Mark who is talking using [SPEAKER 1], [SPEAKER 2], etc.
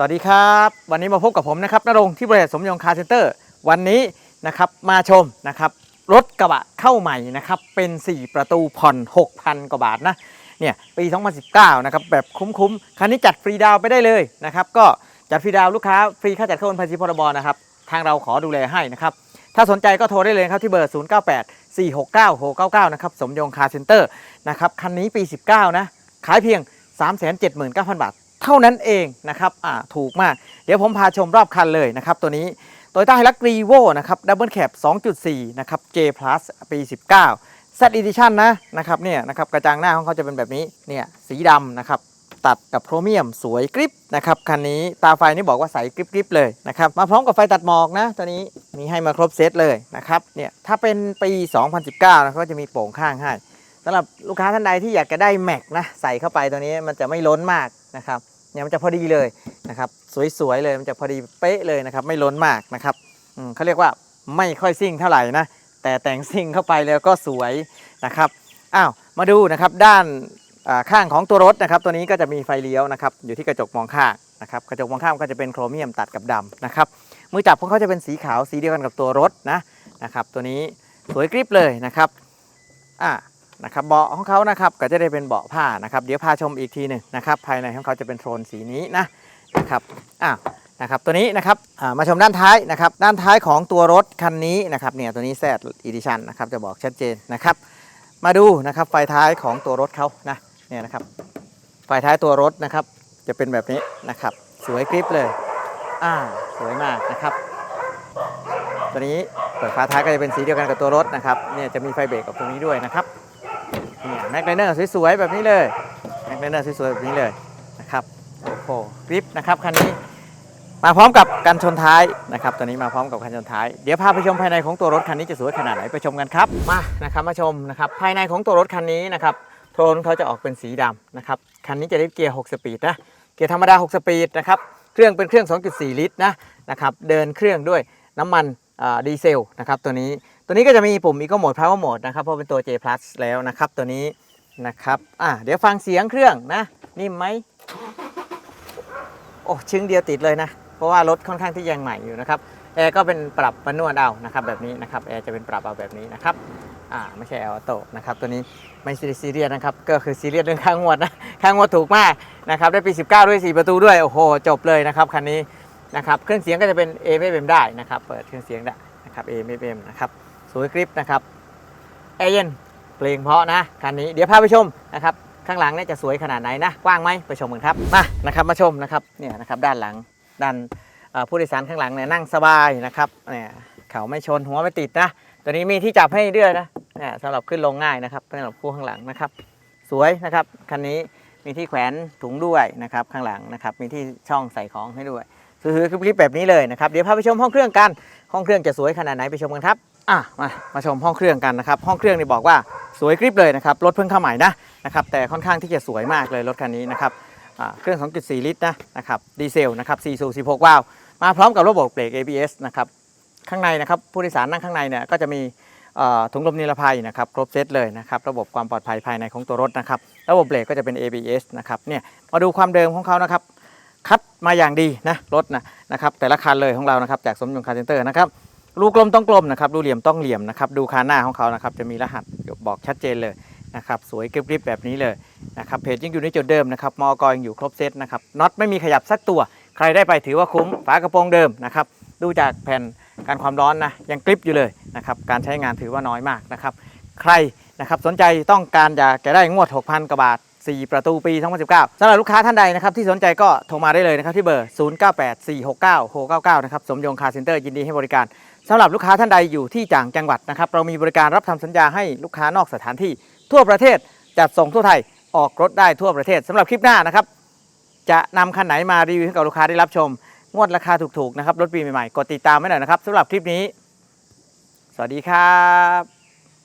[SPEAKER 1] สวัสดีครับ วันนี้มาพบกับผมนะครับนรงค์ที่บริษัทสมยงคาร์เซ็นเตอร์ วันนี้นะครับมาชมนะครับรถกระบะเข้าใหม่นะครับเป็น 4 ประตูผ่อน 6,000 กว่าบาทนะเนี่ยปี 2019 นะครับแบบคุ้มๆ คันนี้จัดฟรีดาวไปได้เลยนะครับก็จัดฟรีดาวลูกค้าฟรีค่าจัดเข้าโอนภาษีพรบนะครับทางเราขอดูแลให้นะครับถ้าสนใจก็โทรได้เลยครับที่เบอร์ 098 469 699 นะครับสมยงคาร์เซ็นเตอร์นะครับคันนี้ปี 19 นะขายเพียง 379,000 บาท เท่านั้นเองนะครับอ่าถูกมาก เดี๋ยวผมพาชมรอบคันเลยนะครับ ตัวนี้โตโยต้าไฮรักรีโวนะครับดับเบิลแคป2.4 นะครับ J Plus ปี 19 Z Edition นะนะครับเนี่ยนะครับกระจังหน้าของเขาจะเป็นแบบนี้เนี่ยสีดำนะครับตัดกับโครเมียมสวยกริปนะครับคันนี้ตาไฟนี่บอกว่าใสกริบกริบเลยนะครับมาพร้อมกับไฟตัดหมอกนะตัวนี้มีให้มาครบเซตเลยนะครับเนี่ยถ้าเป็นปี 2019นะเขาก็จะมีโป่งข้างให้สำหรับลูกค้าท่านใดที่อยากจะได้แม็กนะใส่เข้าไปตัวนี้มันจะไม่ล้นมากนะครับ เนี่ยมันจะพอดีเลยนะครับสวยๆเลยมันจะพอดีเป๊ะเลยนะครับไม่ล้นมากนะครับเขาเรียกว่าไม่ค่อยซิ่งเท่าไหร่นะแต่แต่งซิ่งเข้าไปแล้วก็สวยนะครับอ้าวมาดูนะครับด้านข้างของตัวรถนะครับ ตัวนี้ก็จะมีไฟเลี้ยวนะครับอยู่ที่กระจกมองข้างนะครับกระจกมองข้างก็จะเป็นโครเมียมตัดกับดำนะครับมือจับของเขาจะเป็นสีขาวสีเดียวกันกับตัวรถนะนะครับตัวนี้สวยกริบเลยนะครับอ่า นะครับเบาะของเขานะครับก็จะได้เป็นเบาะผ้านะครับเดี๋ยวพาชมอีกทีหนึ่งนะครับภายในของเขาจะเป็นโทนสีนี้นะนะครับอ่านะครับตัวนี้นะครับมาชมด้านท้ายนะครับด้านท้ายของตัวรถคันนี้นะครับเนี่ยตัวนี้แซดอีดิชันนะครับจะบอกชัดเจนนะครับ มาดูนะครับไฟท้ายของตัวรถเขานะเนี่ยนะครับไฟท้ายตัวรถนะครับจะเป็นแบบนี้นะครับสวยกริบเลยอ่าสวยมากนะครับ ตัวนี้เปิดฝาท้ายก็จะเป็นสีเดียวกันกับตัวรถนะครับเนี่ยจะมีไฟเบรกกับตรงนี้ด้วยนะครับ แม็กไลเนอร์สวยๆแบบนี้เลยแม็กไลเนอร์สวยๆแบบนี้เลยนะครับโอ้โหกริบนะครับคันนี้มาพร้อมกับกันชนท้ายนะครับตัวนี้มาพร้อมกับกันชนท้าย เดี๋ยวพาไปชมภายในของตัวรถคันนี้จะสวยขนาดไหนไปชมกันครับมานะครับมาชมนะครับภายในของตัวรถคันนี้นะครับโทนเขาจะออกเป็นสีดำนะครับคันนี้จะได้เกียร์ 6 สปีดนะเกียร์ธรรมดา 6 สปีดนะครับเครื่องเป็นเครื่อง 2.4 ลิตรนะนะครับเดินเครื่องด้วยน้ำมันดีเซลนะครับตัวนี้ ตัวนี้ก็จะมีปุ่ม Eco Mode Power Mode นะครับเพราะเป็นตัว J Plus แล้วนะครับตัวนี้นะครับอะเดี๋ยวฟังเสียงเครื่องนะนิ่มไหมโอ้ชึ้งเดียวติดเลยนะ เพราะว่ารถค่อนข้างที่ยังใหม่อยู่นะครับแอร์ก็เป็นปรับมานวดเอานะครับแบบนี้นะครับแอร์จะเป็นปรับเอาแบบนี้นะครับอ่าไม่ใช่แอร์ออโต้นะครับตัวนี้ไม่ซีซีเรียสนะครับก็คือซีเรียสเรื่องค่างวดนะค่างวดถูกมากนะครับได้ปี 19 ด้วย 4 ประตูด้วยโอ้โหจบเลยนะครับคันนี้นะครับเครื่องเสียงก็จะเป็น A ไม่เป็นได้นะครับเปิดเครื่องเสียงได้นะครับ A ไม่เป็นนะครับ สวยกริปนะครับแอร์เย็นเพลงเพราะนะคันนี้เดี๋ยวพาไปชมนะครับข้างหลังเนี่ยจะสวยขนาดไหนนะกว้างไหมไปชมกันครับมานะครับมาชมนะครับเนี่ยนะครับด้านหลังด้านผู้โดยสารข้างหลังเนี่ยนั่งสบายนะครับเนี่ยเขาไม่ชนหัวไม่ติดนะตัวนี้มีที่จับให้ด้วยนะเนี่ยสำหรับขึ้นลงง่ายนะครับสำหรับผู้ข้างหลังนะครับ สวยนะครับคันนี้มีที่แขวนถุงด้วยนะครับข้างหลังนะครับมีที่ช่องใส่ของให้ด้วยคือคลิปแบบนี้เลยนะครับเดี๋ยวพาไปชมห้องเครื่องกัน ห้องเครื่องจะสวยขนาดไหนไปชมกันครับ อะมามาชมห้องเครื่องกันนะครับ ห้องเครื่องนี่บอกว่าสวยกริบเลยนะครับรถเพิ่งเข้าใหม่นะนะครับแต่ค่อนข้างที่จะสวยมากเลยรถคันนี้นะครับเครื่อง 2.4 ลิตรนะนะครับดีเซลนะครับ4สูบ16วาล์วมาพร้อมกับระบบเบรก ABS นะครับข้างในนะครับผู้โดยสารนั่งข้างในเนี่ยก็จะมีถุงลมนิรภัยนะครับครบเซตเลยนะครับระบบความปลอดภัยภายในของตัวรถนะครับระบบเบรกก็จะเป็น ABS นะครับเนี่ยมาดูความเดิมของเขานะครับคัดมาอย่างดีนะรถนะนะครับแต่ละคันเลยของเรานะครับจากสมยงคาร์เซนเตอร์นะครับ รูกลมต้องกลมนะครับรูเหลี่ยมต้องเหลี่ยมนะครับดูคานหน้าของเขานะครับจะมีรหัสบอกชัดเจนเลยนะครับสวยกริบๆแบบนี้เลยนะครับเพจยังอยู่ในจุดเดิมนะครับมอกอยังอยู่ครบเซตนะครับน็อตไม่มีขยับสักตัว ใครได้ไปถือว่าคุ้มฝากระโปรงเดิมนะครับดูจากแผ่นการความร้อนนะยังกริบอยู่เลยนะครับการใช้งานถือว่าน้อยมากนะครับใครนะครับสนใจต้องการอยากจะได้งวด 6,000กว่าบาท 4 ประตูปี 2019สำหรับลูกค้าท่านใดนะครับที่สนใจก็โทรมาได้เลยนะครับที่เบอร์ 0984696699 นะครับสมยงคาร์เซ็นเตอร์ยินดีให้บริการ สำหรับลูกค้าท่านใดอยู่ที่ต่างจังหวัดนะครับ เรามีบริการรับทำสัญญาให้ลูกค้านอกสถานที่ทั่วประเทศจัดส่งทั่วไทยออกรถได้ทั่วประเทศสำหรับคลิปหน้านะครับ จะนำคันไหนมารีวิวให้กับลูกค้าได้รับชม งวดราคาถูกๆนะครับรถปีใหม่ๆกดติดตามไว้หน่อยนะครับสำหรับคลิปนี้ สวัสดีครับ